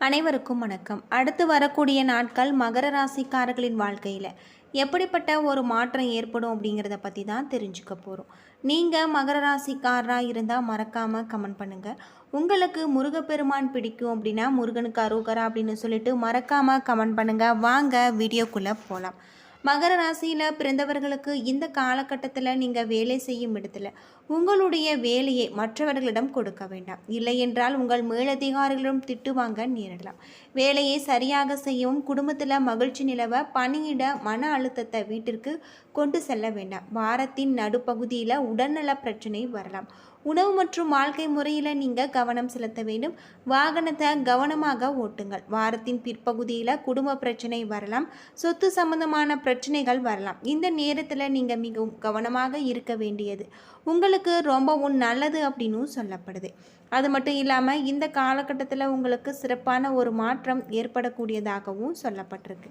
அனைவருக்கும் வணக்கம். அடுத்து வரக்கூடிய நாட்கள் மகர ராசிக்காரர்களின் வாழ்க்கையில் எப்படிப்பட்ட ஒரு மாற்றம் ஏற்படும் அப்படிங்கிறத பற்றி தான் தெரிஞ்சுக்க போகிறோம் நீங்கள் மகர ராசிக்காரராக இருந்தால் மறக்காமல் கமெண்ட் பண்ணுங்கள் உங்களுக்கு முருகப்பெருமான் பிடிக்கும் அப்படின்னா முருகனுக்கு அருகரா அப்படின்னு சொல்லிட்டு மறக்காமல் கமெண்ட் பண்ணுங்கள் வாங்க வீடியோக்குள்ளே போகலாம் மகர ராசியில் பிறந்தவர்களுக்கு இந்த காலகட்டத்தில் நீங்கள் வேலை செய்யும் இடத்துல உங்களுடைய வேலையை மற்றவர்களிடம் கொடுக்க வேண்டாம். இல்லை என்றால் உங்கள் மேலதிகாரிகளிடம் திட்டு வாங்க நேரிடலாம். வேலையை சரியாக செய்யவும் குடும்பத்தில் மகிழ்ச்சி நிலவ பணியிட மன அழுத்தத்தை வீட்டிற்கு கொண்டு செல்ல வேண்டாம். வாரத்தின் நடுப்பகுதியில் உடல்நல பிரச்சனை வரலாம். உணவு மற்றும் வாழ்க்கை முறையில் நீங்கள் கவனம் செலுத்த வேண்டும். வாகனத்தை கவனமாக ஓட்டுங்கள். வாரத்தின் பிற்பகுதியில் குடும்ப பிரச்சனை வரலாம். சொத்து சம்பந்தமான பிரச்சனைகள் வரலாம். இந்த நேரத்தில் நீங்கள் மிகவும் கவனமாக இருக்க வேண்டியது. உங்களுக்கு ரொம்பவும் நல்லது அப்படின்னும் சொல்லப்படுது. அது மட்டும் இல்லாமல் இந்த காலகட்டத்தில் உங்களுக்கு சிறப்பான ஒரு மாற்றம் ஏற்படக்கூடியதாகவும் சொல்லப்பட்டிருக்கு.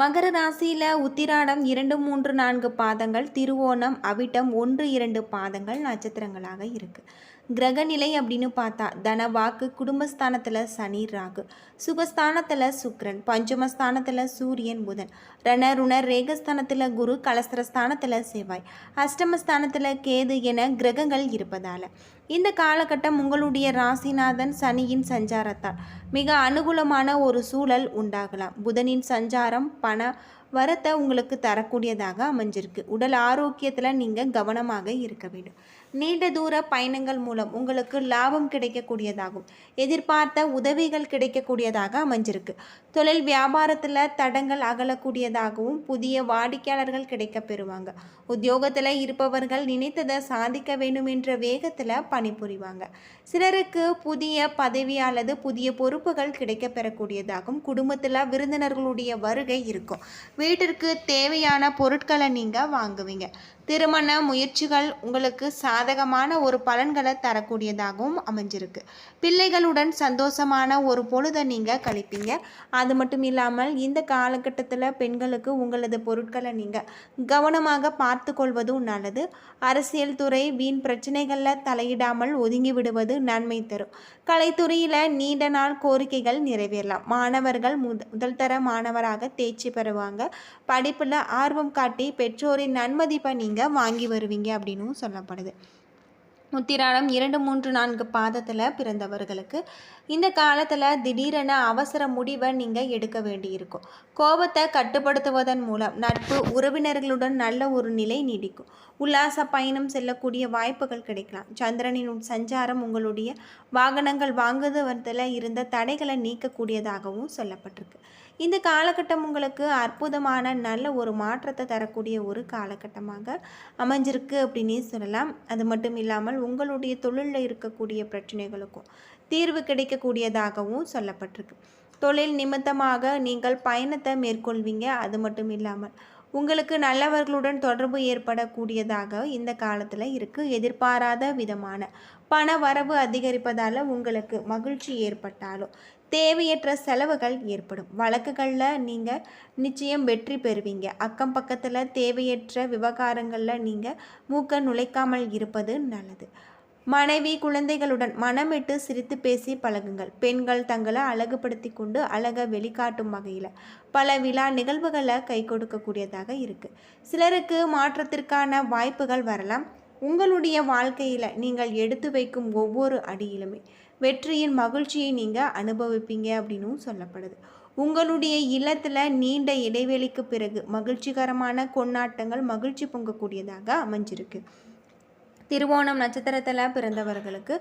மகர ராசியில் உத்திராடம் இரண்டு மூன்று நான்கு பாதங்கள் திருவோணம் அவிட்டம் ஒன்று இரண்டு பாதங்கள் நட்சத்திரங்களாக இருக்குது கிரகநிலை அப்படின்னு பார்த்தா தன வாக்கு குடும்பஸ்தானத்தில் சனி ராகு. சுகஸ்தானத்தில் சுக்ரன் பஞ்சமஸ்தானத்தில் சூரியன் புதன். ரண ருணர் ரேகஸ்தானத்தில் குரு கலஸ்திரஸ்தானத்தில் செவ்வாய். அஷ்டமஸ்தானத்தில் கேது என கிரகங்கள் இருப்பதால். இந்த காலகட்டம் உங்களுடைய ராசிநாதன் சனியின் சஞ்சாரத்தால். மிக அனுகூலமான ஒரு சூழல் உண்டாகலாம். புதனின் சஞ்சாரம் பண வரத்தை உங்களுக்கு தரக்கூடியதாக அமைஞ்சிருக்கு. உடல் ஆரோக்கியத்தில் நீங்கள் கவனமாக இருக்க வேண்டும். நீண்ட தூர பயணங்கள் மூலம் உங்களுக்கு லாபம் கிடைக்கக்கூடியதாகும். எதிர்பார்த்த உதவிகள் கிடைக்கக்கூடியதாக அமைஞ்சிருக்கு. தொழில் வியாபாரத்தில் தடங்கள் அகலக்கூடியதாகவும் புதிய வாடிக்கையாளர்கள் கிடைக்க பெறுவாங்க. உத்தியோகத்தில் இருப்பவர்கள் நினைத்ததை சாதிக்க வேண்டும் என்ற வேகத்தில் பணிபுரிவாங்க. சிலருக்கு புதிய பதவி அல்லது புதிய பொறுப்புகள் கிடைக்க பெறக்கூடியதாகும் குடும்பத்தில் விருந்தினர்களுடைய வருகை இருக்கும். வீட்டிற்கு தேவையான பொருட்களை நீங்கள் வாங்குவீங்க. திருமண முயற்சிகள் உங்களுக்கு சாதகமான ஒரு பலன்களை தரக்கூடியதாகவும் அமைஞ்சிருக்கு. பிள்ளைகளுடன் சந்தோஷமான ஒரு பொழுதை நீங்கள் கழிப்பீங்க. அது மட்டும் இல்லாமல் இந்த காலகட்டத்தில் பெண்களுக்கு உங்களது பொருட்களை நீங்கள் கவனமாக பார்த்து கொள்வதும் நல்லது. அரசியல் துறை வீண் பிரச்சனைகளில் தலையிடாமல் ஒதுங்கி விடுவது நன்மை தரும். கலைத்துறையில் நீண்ட நாள் கோரிக்கைகள் நிறைவேறலாம். மாணவர்கள் முத முதல் தர மாணவராக தேர்ச்சி பெறுவாங்க. படிப்பில் ஆர்வம் காட்டி பெற்றோரின் நன்மதிப்பை நீங்கள் வாங்கி வருவீங்க அப்படின்னும் சொல்லப்படுது. உத்திராடம் இரண்டு மூன்று நான்கு பாதத்தில் பிறந்தவர்களுக்கு இந்த காலத்தில் திடீரென அவசர முடிவை நீங்கள் எடுக்க வேண்டியிருக்கும். கோபத்தை கட்டுப்படுத்துவதன் மூலம் நட்பு உறவினர்களுடன் நல்ல ஒரு நிலை நீடிக்கும். உல்லாச பயணம் செல்லக்கூடிய வாய்ப்புகள் கிடைக்கலாம். சந்திரனின் சஞ்சாரம் உங்களுடைய வாகனங்கள் வாங்குவதில் இருந்த தடைகளை நீக்கக்கூடியதாகவும் சொல்லப்பட்டிருக்கு. இந்த காலகட்டம் உங்களுக்கு அற்புதமான நல்ல ஒரு மாற்றத்தை தரக்கூடிய ஒரு காலகட்டமாக அமைஞ்சிருக்கு அப்படின்னே சொல்லலாம். அது மட்டும் இல்லாமல் உங்களுடைய தொழிலில் இருக்கக்கூடிய பிரச்சனைகளுக்கும் தீர்வு கிடைக்கக்கூடியதாகவும் சொல்லப்பட்டிருக்கு. தொழில் நிமித்தமாக நீங்கள் பயணத்தை மேற்கொள்வீங்க. அது மட்டும் இல்லாமல் உங்களுக்கு நல்லவர்களுடன் தொடர்பு ஏற்படக்கூடியதாக இந்த காலத்தில் இருக்குது எதிர்பாராத விதமான பண வரவு அதிகரிப்பதால் உங்களுக்கு மகிழ்ச்சி ஏற்பட்டாலும் தேவையற்ற செலவுகள் ஏற்படும். வழக்குகளில் நீங்கள் நிச்சயம் வெற்றி பெறுவீங்க. அக்கம் பக்கத்தில் தேவையற்ற விவகாரங்களில் நீங்கள் மூக்க நுழைக்காமல் இருப்பது நல்லது. மனைவி குழந்தைகளுடன் மனமிட்டு சிரித்து பேசி பழகுங்கள். பெண்கள் தங்களை அழகுபடுத்தி கொண்டு அழகை வெளிக்காட்டும் வகையில் பல விழா நிகழ்வுகளை கை கொடுக்கக்கூடியதாக இருக்குது சிலருக்கு மாற்றத்திற்கான வாய்ப்புகள் வரலாம். உங்களுடைய வாழ்க்கையில் நீங்கள் எடுத்து வைக்கும் ஒவ்வொரு அடியிலுமே வெற்றியின் மகிழ்ச்சியை நீங்கள் அனுபவிப்பீங்க அப்படின்னும் சொல்லப்படுது. உங்களுடைய இல்லத்தில் நீண்ட இடைவெளிக்கு பிறகு மகிழ்ச்சிகரமான கொண்டாட்டங்கள் மகிழ்ச்சி பொங்கக்கூடியதாக அமைஞ்சிருக்கு. திருவோணம் நட்சத்திரத்தில் பிறந்தவர்களுக்கு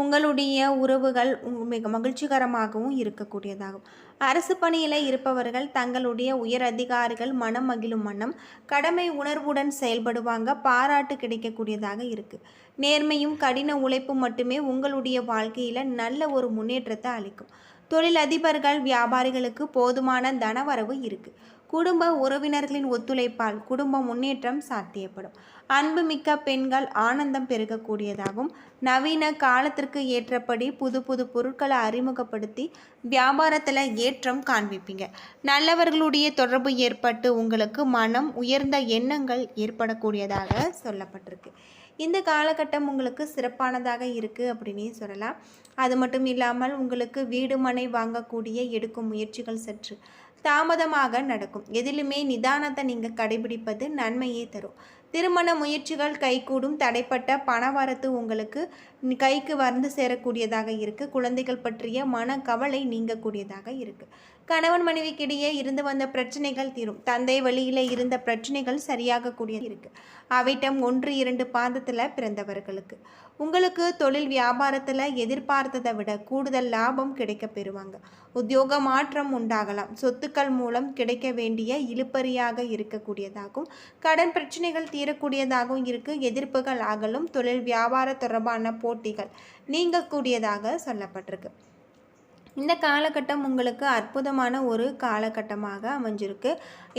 உங்களுடைய உறவுகள் மிக மகிழ்ச்சிகரமாகவும் இருக்கக்கூடியதாகும். அரசு பணியில் இருப்பவர்கள் தங்களுடைய உயர் அதிகாரிகள் மனம் மகிழும் வண்ணம் கடமை உணர்வுடன் செயல்படுவாங்க பாராட்டு கிடைக்கக்கூடியதாக இருக்குது நேர்மையும் கடின உழைப்பும் மட்டுமே உங்களுடைய வாழ்க்கையில் நல்ல ஒரு முன்னேற்றத்தை அளிக்கும். தொழிலதிபர்கள் வியாபாரிகளுக்கு போதுமான தனவரவு இருக்குது குடும்ப உறவினர்களின் ஒத்துழைப்பால் குடும்ப முன்னேற்றம் சாத்தியப்படும். அன்புமிக்க பெண்கள் ஆனந்தம் பெருகக்கூடியதாகும். நவீன காலத்திற்கு ஏற்றபடி புது புது பொருட்களை அறிமுகப்படுத்தி வியாபாரத்தில் ஏற்றம் காண்பிப்பீங்க. நல்லவர்களுடைய தொடர்பு ஏற்பட்டு உங்களுக்கு மனம் உயர்ந்த எண்ணங்கள் ஏற்படக்கூடியதாக சொல்லப்பட்டிருக்கு. இந்த காலகட்டம் உங்களுக்கு சிறப்பானதாக இருக்குது அப்படின்னே சொல்லலாம். அது மட்டும் இல்லாமல் உங்களுக்கு வீடு மனை வாங்கக்கூடிய எடுக்கும் முயற்சிகள் சற்று தாமதமாக நடக்கும். எதிலுமே நிதானத்தை நீங்கள் கடைபிடிப்பது நன்மையே தரும். திருமண முயற்சிகள் கைகூடும். தடைப்பட்ட பணவரத்து உங்களுக்கு கைக்கு வந்து சேரக்கூடியதாக இருக்குது குழந்தைகள் பற்றிய மன கவலை நீங்கக்கூடியதாக இருக்குது கணவன் மனைவிக்கிடையே இருந்து வந்த பிரச்சனைகள் தீரும். தந்தை வழியில் இருந்த பிரச்சனைகள் சரியாகக்கூடிய இருக்குது அவிட்டம் ஒன்று இரண்டு பாதத்தில் பிறந்தவர்களுக்கு. உங்களுக்கு தொழில் வியாபாரத்தில் எதிர்பார்த்ததை விட கூடுதல் லாபம் கிடைக்க பெறுவாங்க. உத்தியோக மாற்றம் உண்டாகலாம். சொத்துக்கள் மூலம் கிடைக்க வேண்டிய இழுப்பறியாக இருக்கக்கூடியதாகவும் கடன் பிரச்சனைகள் தீரக்கூடியதாகவும் இருக்குது எதிர்ப்புகள் ஆகலும் தொழில் வியாபார தொடர்பான போட்டிகள் நீங்கக்கூடியதாக சொல்லப்பட்டிருக்கு. இந்த காலகட்டம் உங்களுக்கு அற்புதமான ஒரு காலகட்டமாக அமைஞ்சிருக்கு.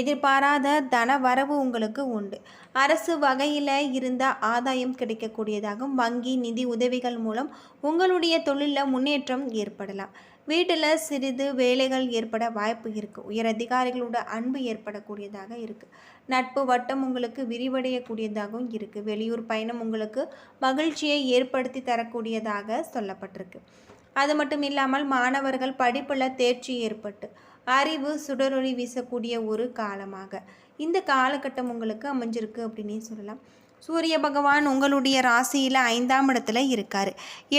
எதிர்பாராத தன வரவு உங்களுக்கு உண்டு. அரசு வகையில் இருந்த ஆதாயம் கிடைக்கக்கூடியதாகவும் வங்கி நிதி உதவிகள் மூலம் உங்களுடைய தொழிலில் முன்னேற்றம் ஏற்படலாம். வீட்டில் சிறிது வேலைகள் ஏற்பட வாய்ப்பு இருக்குது உயர் அதிகாரிகளோட அன்பு ஏற்படக்கூடியதாக இருக்குது நட்பு வட்டம் உங்களுக்கு விரிவடையக்கூடியதாகவும் இருக்குது வெளியூர் பயணம் உங்களுக்கு மகிழ்ச்சியை ஏற்படுத்தி தரக்கூடியதாக சொல்லப்பட்டிருக்கு. அது மட்டும் இல்லாமல் மாணவர்கள் படிப்பில் தேர்ச்சி ஏற்பட்டு அறிவு சுடரொளி வீசக்கூடிய ஒரு காலமாக. இந்த காலகட்டம் உங்களுக்கு அமைஞ்சிருக்கு அப்படின்னே சொல்லலாம். சூரிய பகவான் உங்களுடைய ராசியில் ஐந்தாம் இடத்துல இருக்கார்.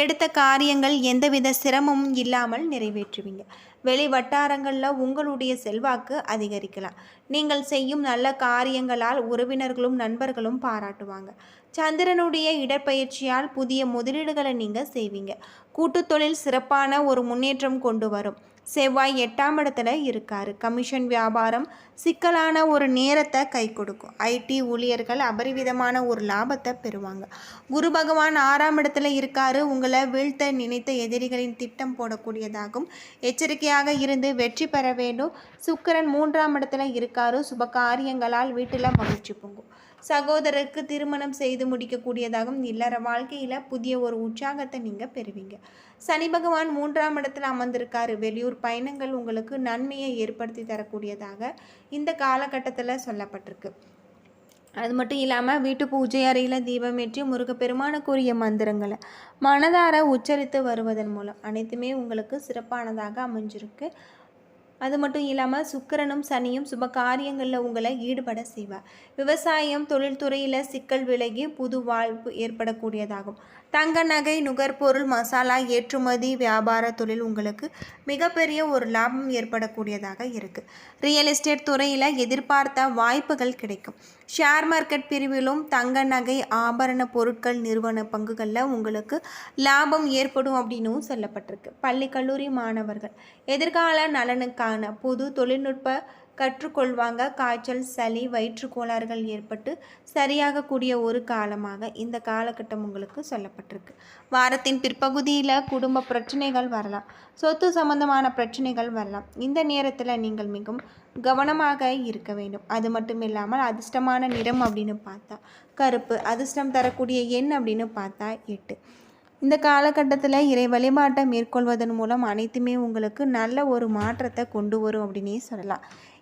எடுத்த காரியங்கள் எந்தவித சிரமமும் இல்லாமல் நிறைவேற்றுவீங்க. வெளி வட்டாரங்களில் உங்களுடைய செல்வாக்கு அதிகரிக்கலாம். நீங்கள் செய்யும் நல்ல காரியங்களால் உறவினர்களும் நண்பர்களும் பாராட்டுவாங்க. சந்திரனுடைய இடப்பெயர்ச்சியால் புதிய முதலீடுகளை நீங்கள் செய்வீங்க. கூட்டு தொழில் சிறப்பான ஒரு முன்னேற்றம் கொண்டு வரும். செவ்வாய் எட்டாம் இடத்துல இருக்காரு. கமிஷன் வியாபாரம் சிக்கலான ஒரு நேரத்தை கை கொடுக்கும். ஐடி ஊழியர்கள் அபரிவிதமான ஒரு லாபத்தை பெறுவாங்க. குரு பகவான் ஆறாம் இடத்துல இருக்காரு. உங்களை வீழ்த்த நினைத்த எதிரிகளின் திட்டம் போடக்கூடியதாகும். எச்சரிக்கையாக இருந்து வெற்றி பெற வேண்டும். சுக்கரன் மூன்றாம் இடத்துல இருக்காரோ? சுப காரியங்களால் வீட்டில் மகிழ்ச்சி பொங்கும். சகோதரருக்கு திருமணம் செய்து முடிக்கக்கூடியதாகவும் இல்லற வாழ்க்கையில் புதிய ஒரு உற்சாகத்தை நீங்கள் பெறுவீங்க. சனி பகவான் மூன்றாம் இடத்துல அமர்ந்திருக்காரு. வெளியூர் பயணங்கள் உங்களுக்கு நன்மையை ஏற்படுத்தி தரக்கூடியதாக இந்த காலகட்டத்தில் சொல்லப்பட்டிருக்கு. அது மட்டும் இல்லாமல் வீட்டு பூஜை அறையில் தீபமேற்றி முருகப்பெருமானுக்குரிய மந்திரங்களை மனதார உச்சரித்து வருவதன் மூலம் அனைத்துமே உங்களுக்கு சிறப்பானதாக அமைஞ்சிருக்கு. அது மட்டும் இல்லாமல் சுக்கிரனும் சனியும் சுப காரியங்களில் உங்களை ஈடுபட செய்வார். விவசாயம் தொழில்துறையில் சிக்கல் விலகி புது வாழ்வு ஏற்படக்கூடியதாகும். தங்க நகை நுகர்பொருள் மசாலா ஏற்றுமதி வியாபார தொழில் உங்களுக்கு மிகப்பெரிய ஒரு லாபம் ஏற்படக்கூடியதாக இருக்குது ரியல் எஸ்டேட் துறையில் எதிர்பார்த்த வாய்ப்புகள் கிடைக்கும். ஷேர் மார்க்கெட் பிரிவிலும் தங்க நகை ஆபரண பொருட்கள் நிறுவன பங்குகளில் உங்களுக்கு லாபம் ஏற்படும் அப்படின்னும் சொல்லப்பட்டிருக்கு. பள்ளி கல்லூரி மாணவர்கள் எதிர்கால நலனுக்கான புது தொழில்நுட்ப கற்றுக்கொள்வாங்க. காய்ச்சல் சளி வயிற்று கோளாறுகள் ஏற்பட்டு சரியாகக்கூடிய ஒரு காலமாக இந்த காலகட்டம் உங்களுக்கு சொல்லப்பட்டிருக்கு. வாரத்தின் பிற்பகுதியில் குடும்ப பிரச்சனைகள் வரலாம். சொத்து சம்பந்தமான பிரச்சனைகள் வரலாம். இந்த நேரத்தில் நீங்கள் மிகவும் கவனமாக இருக்க வேண்டும். அது மட்டும் இல்லாமல் அதிர்ஷ்டமான நிறம் அப்படின்னு பார்த்தா கருப்பு. அதிர்ஷ்டம் தரக்கூடிய எண் அப்படின்னு பார்த்தா எட்டு. இந்த காலகட்டத்தில் இறை வழிபாட்டை மேற்கொள்வதன் மூலம் அனைத்துமே உங்களுக்கு நல்ல ஒரு மாற்றத்தை கொண்டு வரும் அப்படின்னே சொல்லலாம்.